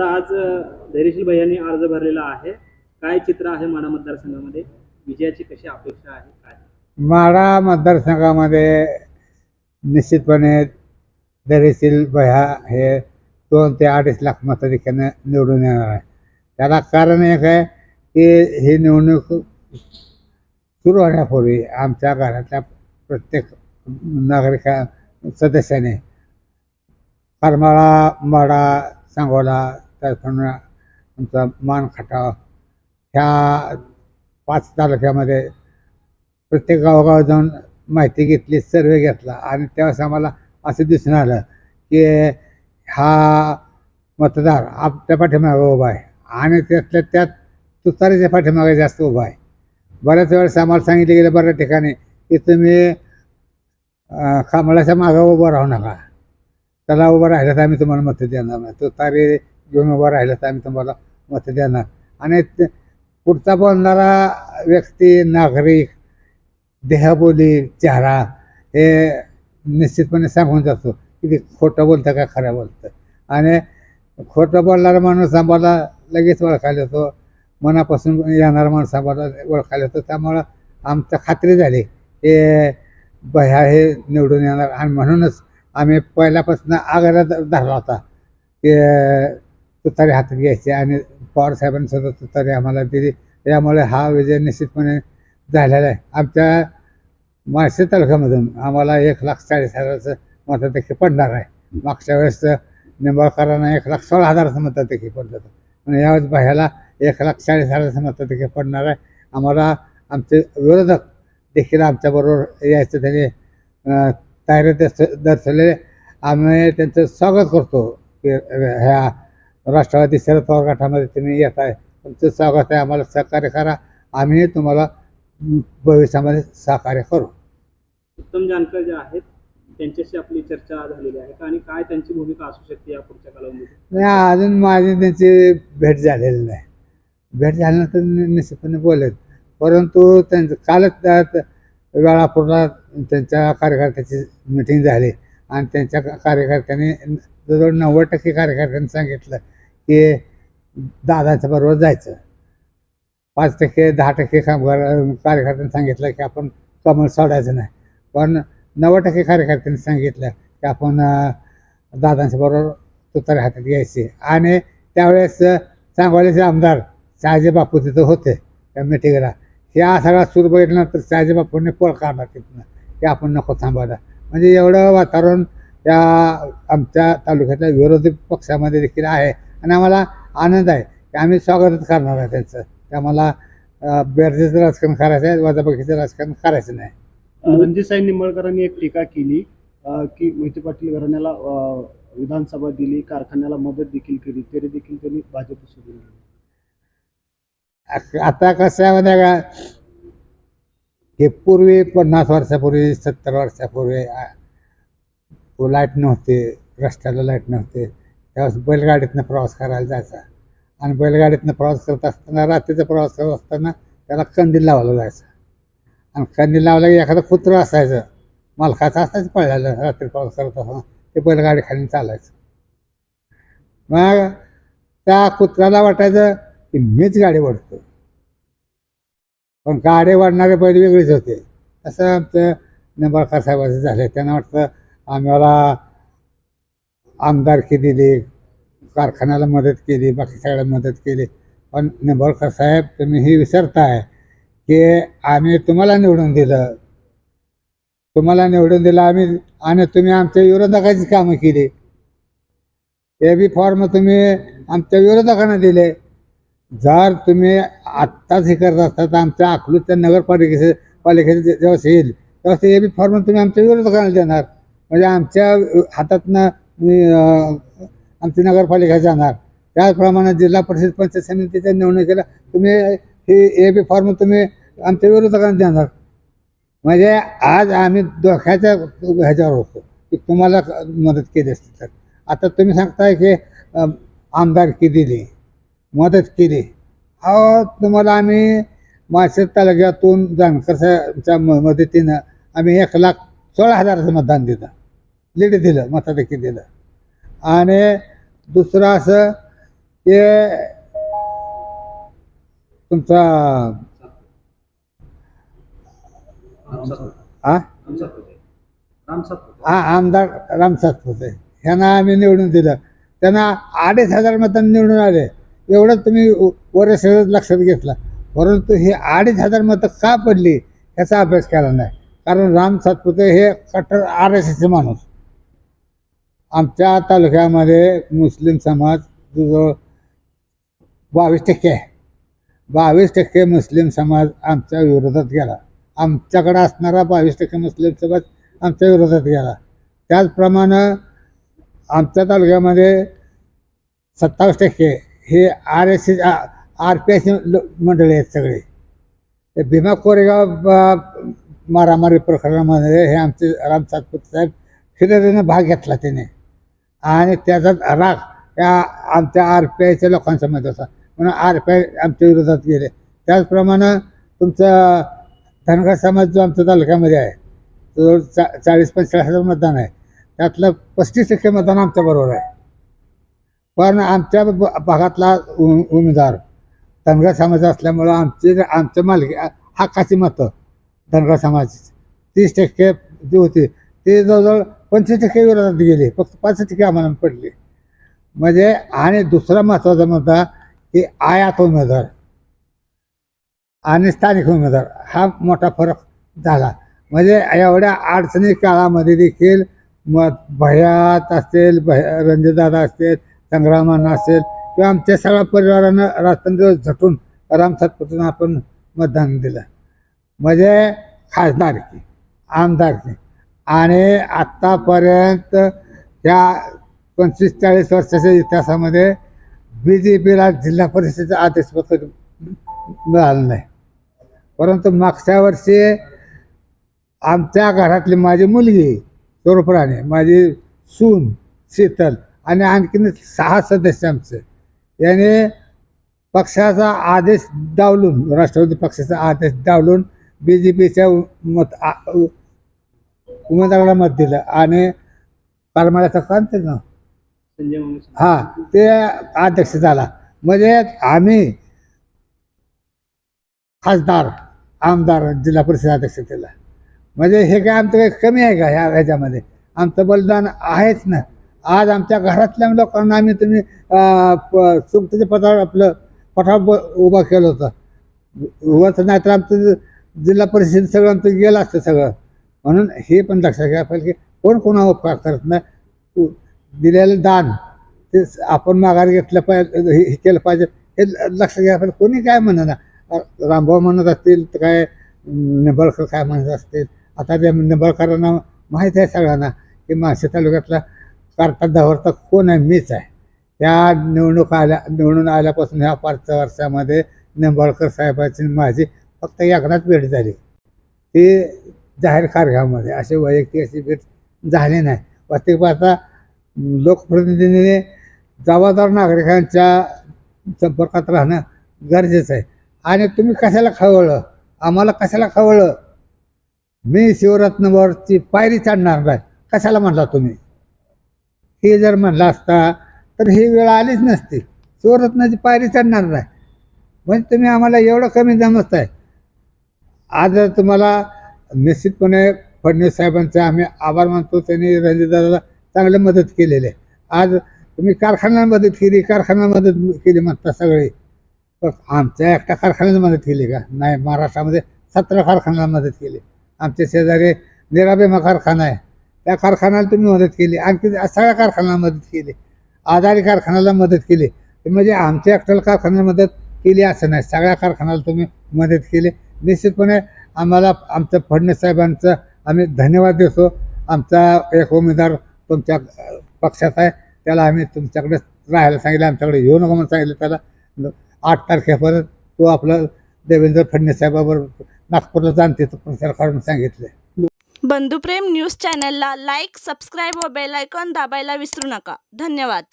दादा आज धैर्यशील भैयांनी अर्ज भरलेला आहे. काय चित्र आहे माडा मतदारसंघामध्ये? विजयाची कशी अपेक्षा आहे? काय? माडा मतदारसंघामध्ये निश्चितपणे दरीशील भया हे दोन ते अडीच लाख मताधिक्यानं निवडून येणार आहे. त्याला कारण एक आहे की ही निवडणूक सुरू होण्यापूर्वी आमच्या घरातल्या प्रत्येक नागरिका सदस्याने करमाळा माडा सांगोला त्याचप्रमाणे आमचा मान खटाव ह्या पाच तालुक्यामध्ये प्रत्येक गावोगाव जाऊन माहिती घेतली सर्वे घेतला आणि त्यावेळेस आम्हाला असं दिसून आलं की हा मतदार आपल्या पाठीमागं उभा आहे आणि त्यातल्या त्यात तुतारीच्या पाठीमागे जास्त उभा आहे. बऱ्याच वेळेस आम्हाला सांगितलं गेलं बऱ्याच ठिकाणी की तुम्ही अं, कमळाच्या मागं उभं राहू नका. त्याला उभं राहिलं तर आम्ही तुम्हाला मत देणार नाही. तुतारी घेऊन उभं राहिलं तर आम्ही तुम्हाला मत देणार. आणि ते- पुढचा बोलणारा व्यक्ती नागरिक देहबोली चेहरा हे निश्चितपणे सांगून जातो की ते खोटं बोलतं का खरं बोलतं. आणि खोटं बोलणारा माणूस आम्हाला लगेच ओळखायला येतो. मनापासून येणारा माणूस आम्हाला ओळखायला येतो. त्यामुळं आमचं खात्री झाली की भया हे निवडून येणार. आणि म्हणूनच आम्ही पहिल्यापासून आग्रह धरला होता की तुतारी हातात घ्यायची आणि पवार साहेबांनी सुद्धा तुतारी आम्हाला दिली. यामुळे हा विजय निश्चितपणे झालेला आहे. आमच्या माळशे तालुक्यामधून आम्हाला एक लाख चाळीस हजाराचं मताधिक्य पडणार आहे. मागच्या वेळेस निंबाळकरांना एक लाख सोळा हजाराचं मताधिक्य पडलं होतं. आणि यावेळेस बाह्याला एक लाख चाळीस हजाराचं मताधिक्य पडणार आहे. आम्हाला आमचे विरोधक देखील आमच्याबरोबर यायचं त्यांनी तयारी दर्श दर्शवलेले आम्ही त्यांचं स्वागत करतो की ह्या राष्ट्रवादी शरद पवार गटामध्ये तुम्ही येत आहे. तुमचं स्वागत आहे. आम्हाला सहकार्य करा. आम्ही तुम्हाला भविष्यामध्ये सहकार्य करू. उत्तम जानकर जे आहेत त्यांच्याशी आपली चर्चा झालेली आहे का? आणि काय त्यांची भूमिका असू शकते या पुढच्या कालावधीमध्ये नाही अजून माझी त्यांची भेट झालेली नाही. भेट झाल्यानंतर निश्चितपणे बोलेल परंतु त्यांचं कालच त्यात वेळापूर्ला त्यांच्या कार्यकर्त्याची मिटिंग झाली. आणि त्यांच्या कार्यकर्त्यांनी जवळजवळ नव्वद टक्के कार्यकर्त्यांनी सांगितलं की दादाच्या बरोबर जायचं. पाच टक्के दहा टक्के कामगार कार्यकर्त्यांनी सांगितलं की आपण कमल सोडायचं नाही. पण नव्वद टक्के कार्यकर्त्यांनी सांगितलं की आपण दादांच्या बरोबर तुतारी हातात घ्यायची. आणि त्यावेळेस सांगोल्याचे आमदार शहाजी बापू तिथं होते त्या मिटिंगला. ह्या सगळा सूर बघितल्यानंतर शहाजी बापूंनी पळ काढला तिथनं की आपण नको थांबायला. म्हणजे एवढं वातावरण त्या आमच्या तालुक्यातल्या विरोधी पक्षामध्ये देखील आहे. आणि आम्हाला आनंद आहे. की आम्ही स्वागतच करणार आहे त्यांचं. ते आम्हाला बेरजेचं राजकारण करायचं आहे वजाबाकीचं राजकारण करायचं नाही. रणजितसाई निंबाळकरांनी एक टीका केली की मोहिते पाटील घराण्याला विधानसभा दिली कारखान्याला मदत देखील केली तरी देखील त्यांनी भाजप सोडून आता कसं आहे आहे का? हे पूर्वी पन्नास वर्षापूर्वी सत्तर वर्षापूर्वी लाइट नव्हते रस्त्याला लाइट नव्हते. त्यावेळेस बैलगाडीतनं प्रवास करायला जायचा. आणि बैलगाडीतनं प्रवास करत असताना रात्रीचा प्रवास करत असताना त्याला कंदील लावला जायचा. आणि कंदील लावला की एखादं कुत्रं असायचं मालकाचं असायचं पळलेलं रात्री प्रवास करत असताना ते बैलगाडी खाली चालायचं. मग त्या कुत्र्याला वाटायचं की मीच गाडी ओढतो. पण गाडी वाढणारे बैल वेगळेच होते. असं आमचं निंबाळकर साहेबाचं झालं. त्यांना वाटतं आम्हाला आमदारकी दिली कारखान्याला मदत केली बाकी सगळ्याला मदत केली. पण निंबळकर साहेब तुम्ही ही विसरताय की आम्ही तुम्हाला निवडून दिलं. तुम्हाला निवडून दिलं आम्ही आणि तुम्ही आमच्या विरोधकाची कामं केली. ते बी फॉर्म तुम्ही आमच्या विरोधकांना दिले. जर तुम्ही आत्ताच हे करत असता तर आमच्या अकलूजच्या नगरपालिकेचे पालिकेचे जेव्हा येईल तेव्हा ते बी फॉर्म तुम्ही आमच्या विरोधकांना देणार. म्हणजे आमच्या हातातनं मी आमची नगरपालिका जाणार. त्याचप्रमाणे जिल्हा परिषद पंचायत समितीच्या निवडणुकीला तुम्ही हे ए बी फॉर्म तुम्ही आमच्या विरोधकांना देणार. म्हणजे आज आम्ही धोक्याच्या ह्याच्यावर होतो की तुम्हाला मदत केली असती तर. आता तुम्ही सांगताय की आमदार आमदारकी दिली मदत केली. अहो तुम्हाला आम्ही माळशेर तालुक्यातून जानकरच्या मदतीनं आम्ही एक लाख सोळा हजाराचं मतदान दिलं. लीड दिलं मताधिक्य दिलं. आणि दुसरं असं ते तुमचा हा आमदार राम सातपुते ह्यांना आम्ही निवडून दिलं. त्यांना अडीच हजार मतांनी निवडून आले. एवढं तुम्ही वर्ष लक्षात घेतला. परंतु हे अडीच हजार मतं का पडली ह्याचा अभ्यास केला नाही. कारण राम सातपुते हे कट्टर आर एस एसचे माणूस. आमच्या तालुक्यामध्ये मुस्लिम समाज जवळ बावीस टक्के आहे. बावीस टक्के मुस्लिम समाज आमच्या विरोधात गेला. आमच्याकडे असणारा बावीस टक्के मुस्लिम समाज आमच्या विरोधात गेला. त्याचप्रमाणे आमच्या तालुक्यामध्ये सत्तावीस टक्के हे R S S R P S मंडळी आहेत सगळे. ते भीमा कोरेगाव मारामारी प्रकरणामध्ये हे आमचे राम सातपुत साहेब फिरतीनं भाग घेतला त्याने. आणि त्याचा राग त्या आमच्या आर पी आयच्या लोकांसमोर होता म्हणून आर पी आय आमच्या विरोधात गेले. त्याचप्रमाणे तुमचा धनगर समाज जो आमच्या तालुक्यामध्ये आहे तो चा चाळीस पंचेचाळीस हजार मतदान आहे त्यातलं पस्तीस टक्के मतदान आमच्याबरोबर आहे. पण आमच्या भागातला उमेदवार धनगर समाज असल्यामुळं आमची आमच्या मालकी हक्काची मतं धनगर समाजाची. तीस टक्के जी होती ती जवळजवळ पंचवीस टक्के विरोधात गेली. फक्त पाच टक्के आम्हाला पडली. म्हणजे आणि दुसरा महत्त्वाचा मुद्दा की आयात उमेदवार आणि स्थानिक उमेदवार हा मोठा फरक झाला. म्हणजे एवढ्या अडचणी काळामध्ये देखील मग भयात असेल भय रणजितदादा असतील संग्रामांना असेल किंवा आमच्या सगळ्या परिवारानं रात्रंदिवस झटून राम सातपुतेनं आपण मतदान दिलं. म्हणजे खासदारकी आमदारकी. आणि आत्तापर्यंत त्या पंचवीस चाळीस वर्षाच्या इतिहासामध्ये बी जे पीला जिल्हा परिषदेचं आदेशपत्र मिळालं नाही. परंतु मागच्या वर्षी आमच्या घरातली माझी मुलगी स्वरूपराणे माझी सून शीतल आणि आणखीन सहा सदस्य आमचे याने पक्षाचा आदेश डावलून राष्ट्रवादी पक्षाचा आदेश डावलून बी जे पीच्या मत उमेदवाराला मत दिलं आणि करमाळ्याचं काम ते हा ते अध्यक्ष झाला. म्हणजे आम्ही खासदार आमदार जिल्हा परिषद अध्यक्ष केला. म्हणजे हे काय आमचं काही कमी आहे का ह्या ह्याच्यामध्ये? आमचं बलिदान आहेच ना. आज आमच्या घरातल्या लोकांना आम्ही तुम्ही सुमतीच्या पथावर आपलं पठार उभा केलं होतं. नाही तर आमचं जिल्हा परिषद सगळं आमचं गेलं असतं सगळं. म्हणून हे पण लक्षात घ्या पाहिजे की कोण कोणा उपकार करत नाही. दिलेलं दान ते आपण माघार घेतलं पाहिजे हे हे केलं पाहिजे हे ल- लक्षात घ्या पाहिजे. कोणी काय म्हणणार रामभाऊ म्हणत असतील तर काय निंबळकर निंबाळकर काय म्हणत असतील? आता त्या निंबळकरांना माहीत आहे सगळ्यांना की मासे तालुक्यातला कारता धावरता कोण आहे? मीच आहे. त्या निवडणूक आल्या निवडून आल्यापासून ह्या पाच वर्षामध्ये निंबाळकर साहेबांची माझी फक्त एकदाच भेट झाली. ते जाहीर कार्यक्रमामध्ये असे वैयक्तिक अशी भेट झाली नाही वास्तविक पाहता लोकप्रतिनिधीने जबाबदार नागरिकांच्या संपर्कात राहणं गरजेचं आहे. आणि तुम्ही कशाला खवळलं? आम्हाला कशाला खवळलं? मी शिवरत्नवरची पायरी चढणार नाही. कशाला म्हणला तुम्ही? हे जर म्हणला असता तर ही वेळ आलीच नसती. शिवरत्नाची पायरी चढणार नाही. म्हणजे तुम्ही आम्हाला एवढं कमी जमत आज तुम्हाला निश्चितपणे फडणवीस साहेबांचा आम्ही आभार मानतो. त्यांनी रणजितदादाला चांगली मदत केलेली आहे. आज तुम्ही कारखान्याला मदत केली कारखान्याला मदत केली म्हणता सगळे. पण आमच्या एकट्या कारखान्याला मदत केली का? नाही महाराष्ट्रामध्ये सतरा कारखान्याला मदत केली. आमच्या शेजारी निराबेमा कारखाना आहे. त्या कारखान्याला तुम्ही मदत केली. आणखी सगळ्या कारखान्याला मदत केली. आधारी कारखान्याला मदत केली. म्हणजे आमच्या एकट्याला कारखान्याला मदत केली असं नाही. सगळ्या कारखान्याला तुम्ही मदत केली. निश्चितपणे आम्हाला आमच्या फडणवीस साहेबांचं आम्ही धन्यवाद देतो. आमचा एक उमेदवार तुमच्या पक्षात आहे. त्याला आम्ही तुमच्याकडे राहायला सांगितलं आमच्याकडे येऊ नका म्हणून सांगितलं त्याला. आठ तारखेपर्यंत तो आपलं देवेंद्र फडणवीस साहेबाबरोबर नागपूरला जाणते तो प्रचार काढून सांगितलं. बंधुप्रेम न्यूज चॅनलला लाईक सबस्क्राईब व बेलायकॉन दाबायला विसरू नका. धन्यवाद.